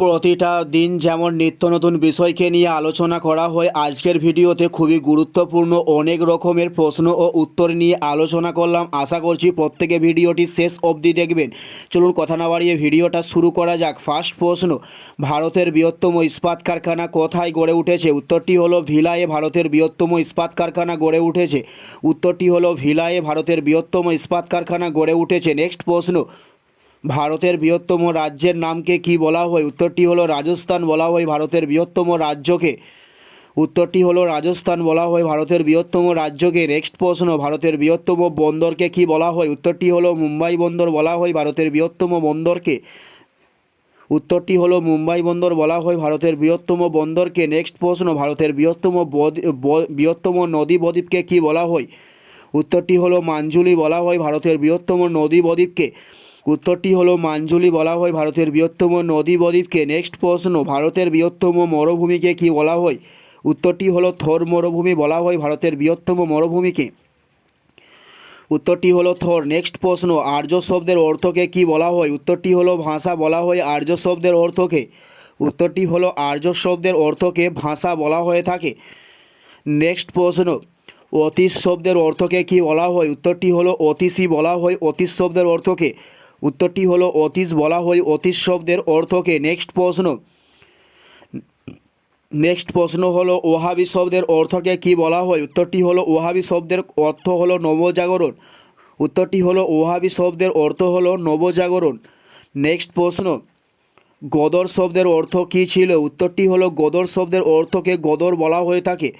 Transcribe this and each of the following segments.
প্রতিটা দিন যেমন নিত্য নতুন বিষয়কে নিয়ে আলোচনা করা হয়, আজকের ভিডিওতে খুবই গুরুত্বপূর্ণ অনেক রকমের প্রশ্ন ও উত্তর নিয়ে আলোচনা করলাম। আশা করছি প্রত্যেকে ভিডিওটি শেষ অবধি দেখবেন। চলুন কথা না বাড়িয়ে ভিডিওটা শুরু করা যাক। ফার্স্ট প্রশ্ন, ভারতের বৃহত্তম ইস্পাত কারখানা কোথায় গড়ে উঠেছে? উত্তরটি হলো ভিলায়ে ভারতের বৃহত্তম ইস্পাত কারখানা গড়ে উঠেছে। উত্তরটি হলো ভিলায়ে ভারতের বৃহত্তম ইস্পাত কারখানা গড়ে উঠেছে। নেক্সট প্রশ্ন ভারতের বৃহত্তম রাজ্যের নামকে কি বলা হয়? উত্তরটি হলো রাজস্থান বলা হয় ভারতের বৃহত্তম রাজ্যকে। উত্তরটি হলো রাজস্থান বলা হয় ভারতের বৃহত্তম রাজ্যকে। নেক্সট প্রশ্ন, ভারতের বৃহত্তম বন্দরকে কি বলা হয়? উত্তরটি হলো মুম্বাই বন্দর বলা হয় ভারতের বৃহত্তম বন্দরকে। উত্তরটি হলো মুম্বাই বন্দর বলা হয় ভারতের বৃহত্তম বন্দরকে। নেক্সট প্রশ্ন, ভারতের বৃহত্তম বৃহত্তম নদী বদ্বীপকে কি বলা হয়? উত্তরটি হলো মাঞ্জুলি বলা হয় ভারতের বৃহত্তম নদী বদ্বীপকে। উত্তরটি হলো মাঞ্জুলি বলা হয় ভারতের বৃহত্তম নদী বদ্বীপকে। নেক্সট প্রশ্ন, ভারতের বৃহত্তম মরুভূমিকে কি বলা হয়? উত্তরটি হলো থর মরুভূমি বলা হয় ভারতের বৃহত্তম মরুভূমিকে। উত্তরটি হলো থর। নেক্সট প্রশ্ন, আর্য শব্দের অর্থকে কি বলা হয়? উত্তরটি হলো ভাষা বলা হয় আর্য শব্দের অর্থকে। উত্তরটি হলো আর্য শব্দের অর্থকে ভাষা বলা হয়ে থাকে। নেক্সট প্রশ্ন, অতীশ শব্দের অর্থকে কি বলা হয়? উত্তরটি হলো অতীশই বলা হয় অতীশ শব্দের অর্থকে। উত্তরটি হলো অতীশ বলা হয় অতীশ শব্দের অর্থকে নেক্সট প্রশ্ন। নেক্সট প্রশ্ন হলো ওহাবি শব্দের অর্থকে কি বলা হয়? উত্তরটি হলো ওহাবি শব্দের অর্থ হলো নবজাগরণ। উত্তরটি হলো ওহাবি শব্দের অর্থ হলো নবজাগরণ। নেক্সট প্রশ্ন, গদর শব্দের অর্থ কী ছিল? উত্তরটি হলো গদর শব্দের অর্থকে গদর বলা হয়ে থাকে।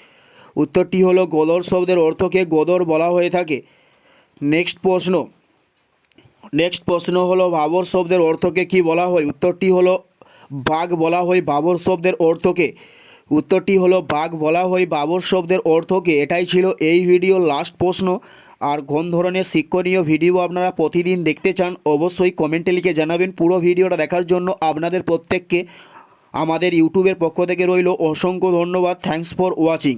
উত্তরটি হলো গদর শব্দের অর্থকে গদর বলা হয়ে থাকে। নেক্সট প্রশ্ন নেক্সট প্রশ্ন হলো, বাবর শব্দের অর্থকে কি বলা হয়? উত্তরটি হলো, বাঘ বলা হয় বাবর শব্দের অর্থকে। উত্তরটি হলো, বাঘ বলা হয় বাবর শব্দের অর্থকে। এটাই ছিল এই ভিডিওর লাস্ট প্রশ্ন। আর কোন ধরনের শিক্ষণীয় ভিডিও আপনারা প্রতিদিন দেখতে চান, অবশ্যই কমেন্টে লিখে জানাবেন। পুরো ভিডিওটা দেখার জন্য আপনাদের প্রত্যেককে আমাদের ইউটিউবের পক্ষ থেকে রইল অসংখ্য ধন্যবাদ। Thanks for watching